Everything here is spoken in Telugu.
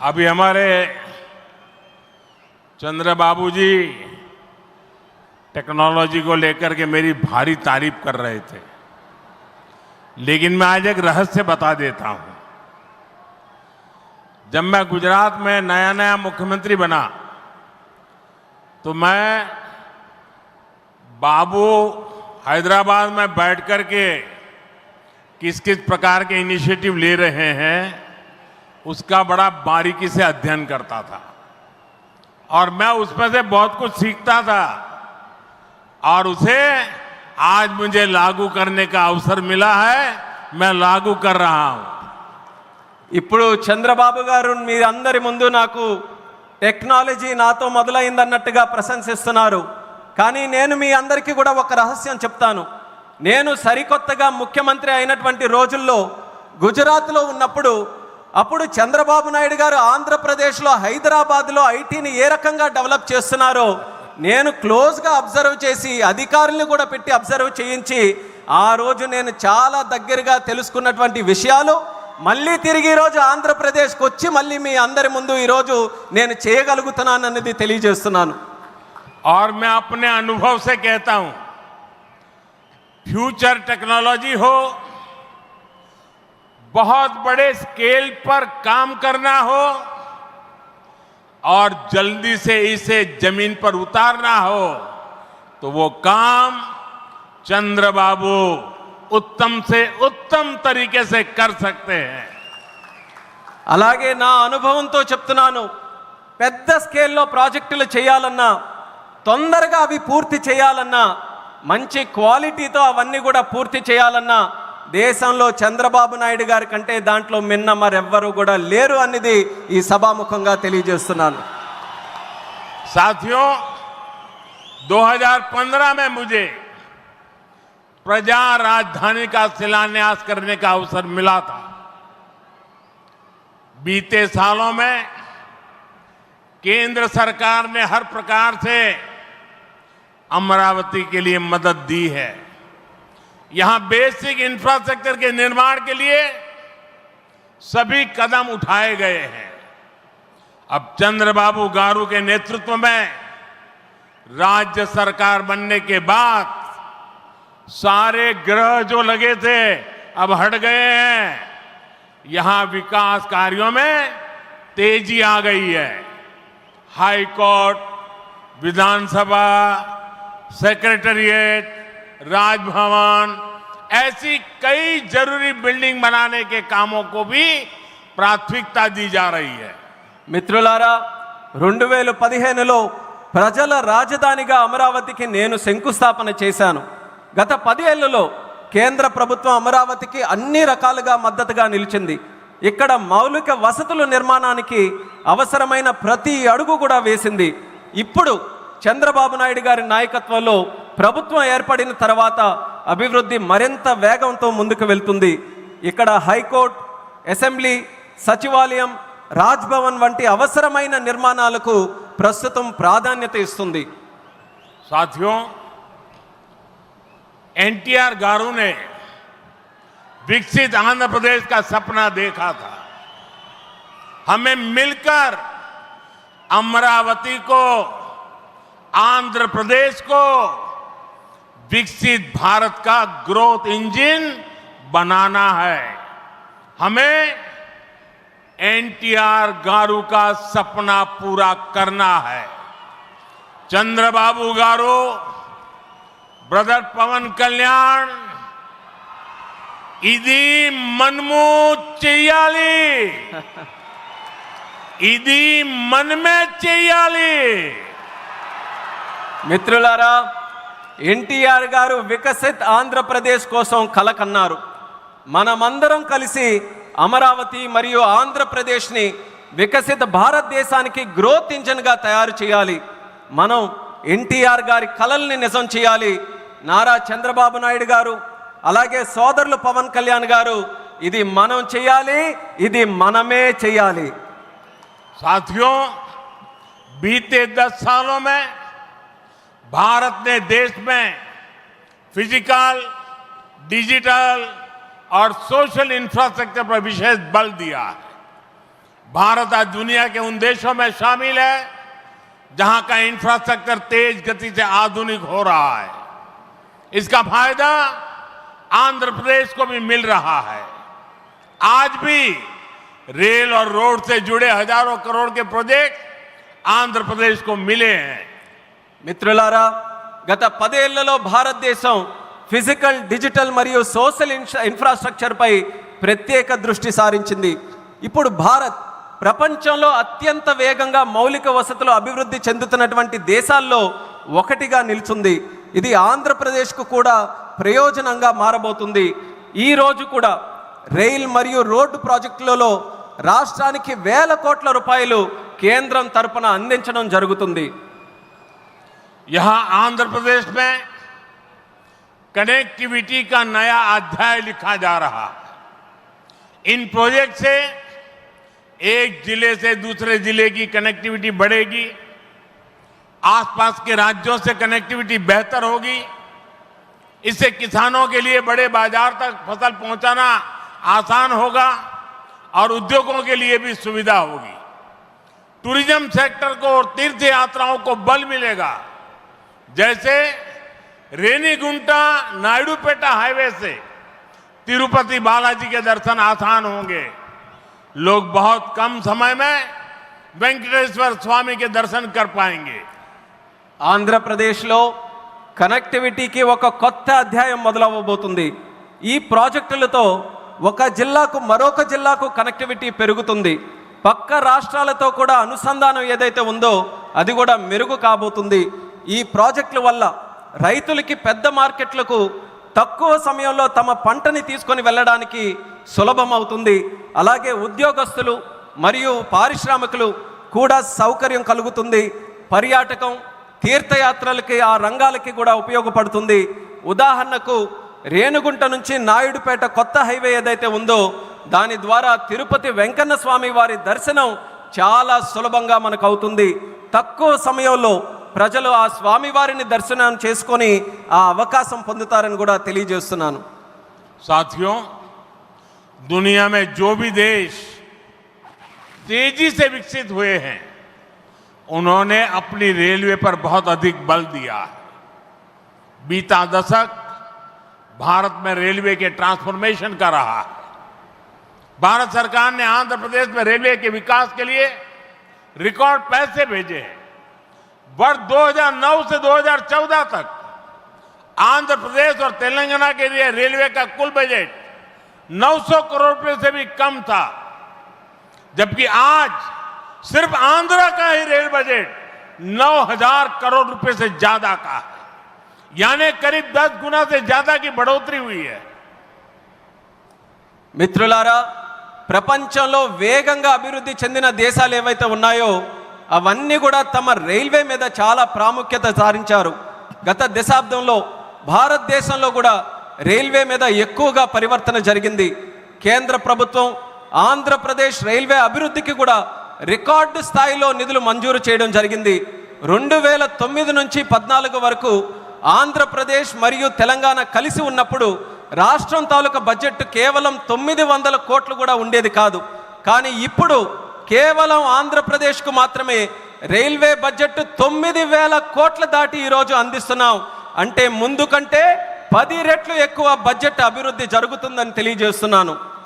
अभी हमारे चंद्र बाबू जी टेक्नोलॉजी को लेकर के मेरी भारी तारीफ़ कर रहे थे। लेकिन मैं आज एक रहस्य बता देता हूँ। जब मैं गुजरात में नया नया मुख्यमंत्री बना तो मैं बाबू हैदराबाद में बैठ कर के किस किस प्रकार के इनिशिएटिव ले रहे हैं उसका बड़ा बारीकी से अध्ययन करता था और मैं उसमें से बहुत कुछ सीखता था और उसे आज मुझे लागू करने का अवसर मिला है मैं लागू कर रहा हूं ఇప్పుడు చంద్రబాబు గారు మీ అందరి ముందు నాకు టెక్నాలజీ నాతో మొదలైందన్నట్టుగా ప్రశంసిస్తున్నారు కానీ నేను మీ అందరికీ కూడా ఒక రహస్యం చెప్తాను నేను సరికొత్తగా ముఖ్యమంత్రి అయినటువంటి రోజుల్లో గుజరాత్లో ఉన్నప్పుడు అప్పుడు చంద్రబాబు నాయుడు గారు ఆంధ్రప్రదేశ్లో హైదరాబాద్లో ఐటీని ఏ రకంగా డెవలప్ చేస్తున్నారో నేను క్లోజ్గా అబ్జర్వ్ చేసి అధికారుల్ని కూడా పెట్టి అబ్జర్వ్ చేయించి ఆ రోజు నేను చాలా దగ్గరగా తెలుసుకున్నటువంటి విషయాలు మళ్ళీ తిరిగి ఈరోజు ఆంధ్రప్రదేశ్కి వచ్చి మళ్ళీ మీ అందరి ముందు ఈరోజు నేను చేయగలుగుతున్నానన్నది తెలియజేస్తున్నాను और मैं अपने अनुभव से कहता हूं फ्यूचर टेक्नोलॉजी हो बहुत बड़े स्केल पर काम करना हो और जल्दी से इसे जमीन पर उतारना हो तो वो काम चंद्रबाबू उत्तम से उत्तम तरीके से कर सकते हैं అలాగే నా అనుభవంతో చెప్తున్నాను పెద్ద స్కేల్లో ప్రాజెక్టులు చేయాలన్నా తొందరగా అవి పూర్తి చేయాలన్నా మంచి క్వాలిటీతో అవన్నీ కూడా పూర్తి చేయాలన్నా దేశంలో చంద్రబాబు నాయుడు గారి కంటే దాంట్లో మిన్న మరెవ్వరూ కూడా లేరు అనేది ఈ సభాముఖంగా తెలియజేస్తున్నాను साथियों 2015 में मुझे प्रजा राजधानी का शिलान्यास करने का अवसर मिला था बीते सालों में केंद्र सरकार ने हर प्रकार से अमरावती के लिए मदद दी है यहाँ बेसिक इंफ्रास्ट्रक्चर के निर्माण के लिए सभी कदम उठाए गए हैं। अब चंद्रबाबू गारू के नेतृत्व में राज्य सरकार बनने के बाद सारे ग्रह जो लगे थे अब हट गए हैं। यहाँ विकास कार्यों में तेज़ी आ गई है। हाई कोर्ट विधानसभा, सेक्रेटरिएट राजभवन ऐसी कई जरूरी बिल्डिंग बनाने के कामों को भी प्राथमिकता दी जा रही है మిత్రులారా రెండు వేల పదిహేనులో ప్రజల రాజధానిగా అమరావతికి నేను శంకుస్థాపన చేశాను గత పదేళ్లలో కేంద్ర ప్రభుత్వం అమరావతికి అన్ని రకాలుగా మద్దతుగా నిలిచింది ఇక్కడ మౌలిక వసతుల నిర్మాణానికి అవసరమైన ప్రతి అడుగు కూడా వేసింది ఇప్పుడు చంద్రబాబు నాయుడు గారి నాయకత్వంలో ప్రభుత్వం ఏర్పడిన తర్వాత అభివృద్ధి మరింత వేగంతో ముందుకు వెళ్తుంది ఇక్కడ హైకోర్టు అసెంబ్లీ సచివాలయం రాజ్భవన్ వంటి అవసరమైన నిర్మాణాలకు ప్రస్తుతం ప్రాధాన్యత ఇస్తుంది साथियों एनटीआर गारू ने विकसित आंध्र प्रदेश का सपना देखा था हमें मिलकर अमरावती को आंध्र प्रदेश को विकसित भारत का ग्रोथ इंजन बनाना है। हमें एनटीआर गारू का सपना पूरा करना है। चंद्रबाबू गारू, ब्रदर पवन कल्याण इदी मनमू चियाली इदी मन में चेयली। मित्र लारा ఎన్టీఆర్ గారు వికసిత్ ఆంధ్రప్రదేశ్ కోసం కల కన్నారు మనమందరం కలిసి అమరావతి మరియు ఆంధ్రప్రదేశ్ని వికసిత భారతదేశానికి గ్రోత్ ఇంజన్గా తయారు చేయాలి. మనం ఎన్టీఆర్ గారి కలల్ని నిజం చేయాలి. నారా చంద్రబాబు నాయుడు గారు అలాగే సోదరులు పవన్ కళ్యాణ్ గారు ఇది మనం చేయాలి ఇది మనమే చేయాలి. సాథియో బీతే దశ సాలో మే भारत ने देश में फ़िज़िकल डिजिटल और सोशल इंफ्रास्ट्रक्चर पर विशेष बल दिया है। भारत आज दुनिया के उन देशों में शामिल है, जहाँ का इंफ्रास्ट्रक्चर तेज गति से आधुनिक हो रहा है। इसका फ़ायदा आंध्र प्रदेश को भी मिल रहा है। आज भी रेल और रोड से जुड़े हज़ारों करोड़ के प्रोजेक्ट आंध्र प्रदेश को मिले हैं। మిత్రులారా గత పదేళ్ళలో భారతదేశం ఫిజికల్ డిజిటల్ మరియు సోషల్ ఇన్ఫ్రా ఇన్ఫ్రాస్ట్రక్చర్పై ప్రత్యేక దృష్టి సారించింది. ఇప్పుడు భారత్ ప్రపంచంలో అత్యంత వేగంగా మౌలిక వసతులు అభివృద్ధి చెందుతున్నటువంటి దేశాల్లో ఒకటిగా నిలుచుంది. ఇది ఆంధ్రప్రదేశ్కు కూడా ప్రయోజనంగా మారబోతుంది. ఈ రోజు కూడా రైల్ మరియు రోడ్డు ప్రాజెక్టులలో రాష్ట్రానికి వేల కోట్ల రూపాయలు కేంద్రం తరపున అందించడం జరుగుతుంది. यहाँ आंध्र प्रदेश में कनेक्टिविटी का नया अध्याय लिखा जा रहा है। इन प्रोजेक्ट से एक ज़िले से दूसरे ज़िले की कनेक्टिविटी बढ़ेगी, आसपास के राज्यों से कनेक्टिविटी बेहतर होगी। इससे किसानों के लिए बड़े बाज़ार तक फ़सल पहुंचाना आसान होगा और उद्योगों के लिए भी सुविधा होगी। टूरिज़्म सेक्टर को और तीर्थ यात्राओं को बल मिलेगा। जैसे रेनीगुंटा नायडूपेटा हाईवे से तिरुपति बालाजी के दर्शन आसान होंगे लोग बहुत कम समय में वेंकटेश्वर स्वामी के दर्शन कर पाएंगे ఆంధ్రప్రదేశ్లో కనెక్టివిటీకి ఒక కొత్త అధ్యాయం మొదలవ్వబోతుంది ఈ ప్రాజెక్టులతో ఒక జిల్లాకు మరొక జిల్లాకు కనెక్టివిటీ పెరుగుతుంది పక్క రాష్ట్రాలతో కూడా అనుసంధానం ఏదైతే ఉందో అది కూడా మెరుగు కాబోతుంది ఈ ప్రాజెక్టుల వల్ల రైతులకి పెద్ద మార్కెట్లకు తక్కువ సమయంలో తమ పంటని తీసుకొని వెళ్ళడానికి సులభం అవుతుంది అలాగే ఉద్యోగస్తులు మరియు పారిశ్రామికులు కూడా సౌకర్యం కలుగుతుంది. పర్యాటకం తీర్థయాత్రలకి ఆ రంగాలకి కూడా ఉపయోగపడుతుంది. ఉదాహరణకు రేణుగుంట నుంచి నాయుడుపేట కొత్త హైవే ఏదైతే ఉందో దాని ద్వారా తిరుపతి వెంకన్న స్వామి వారి దర్శనం చాలా సులభంగా మనకు అవుతుంది. తక్కువ సమయంలో ప్రజలు ఆ స్వామివారిని దర్శనం చేసుకొని ఆ అవకాశం పొందుతారని కూడా తెలియజేస్తున్నాను साथियों दुनिया में जो भी देश तेजी से विकसित हुए हैं उन्होंने अपनी रेलवे पर बहुत अधिक बल दिया है बीता दशक भारत में रेलवे के ट्रांसफॉर्मेशन का रहा है भारत सरकार ने आंध्र प्रदेश में रेलवे के विकास के लिए रिकॉर्ड पैसे भेजे हैं वर्ष 2009 से 2014 तक आंध्र प्रदेश और तेलंगाना के लिए रेलवे का कुल बजट 900 करोड़ रुपए से भी कम था जबकि आज सिर्फ आंध्र का ही रेल बजट 9000 करोड़ रुपए से ज्यादा का है यानी करीब 10 गुना से ज्यादा की बढ़ोतरी हुई है మిత్రులారా ప్రపంచంలో వేగంగా అభివృద్ధి చెందిన దేశాలు ఏవైతే ఉన్నాయో అవన్నీ కూడా తమ రైల్వే మీద చాలా ప్రాముఖ్యత సారించారు. గత దశాబ్దంలో భారతదేశంలో కూడా రైల్వే మీద ఎక్కువగా పరివర్తన జరిగింది. కేంద్ర ప్రభుత్వం ఆంధ్రప్రదేశ్ రైల్వే అభివృద్ధికి కూడా రికార్డు స్థాయిలో నిధులు మంజూరు చేయడం జరిగింది. రెండు వేల తొమ్మిది నుంచి పద్నాలుగు వరకు ఆంధ్రప్రదేశ్ మరియు తెలంగాణ కలిసి ఉన్నప్పుడు రాష్ట్రం తాలూకా బడ్జెట్ కేవలం తొమ్మిది వందల కోట్లు కూడా ఉండేది కాదు. కానీ ఇప్పుడు కేవలం ఆంధ్రప్రదేశ్కు మాత్రమే రైల్వే బడ్జెట్ తొమ్మిది వేల కోట్ల దాటి ఈరోజు అందిస్తున్నాం. అంటే ముందు కంటే పది రెట్లు ఎక్కువ బడ్జెట్ అభివృద్ధి జరుగుతుందని తెలియజేస్తున్నాను.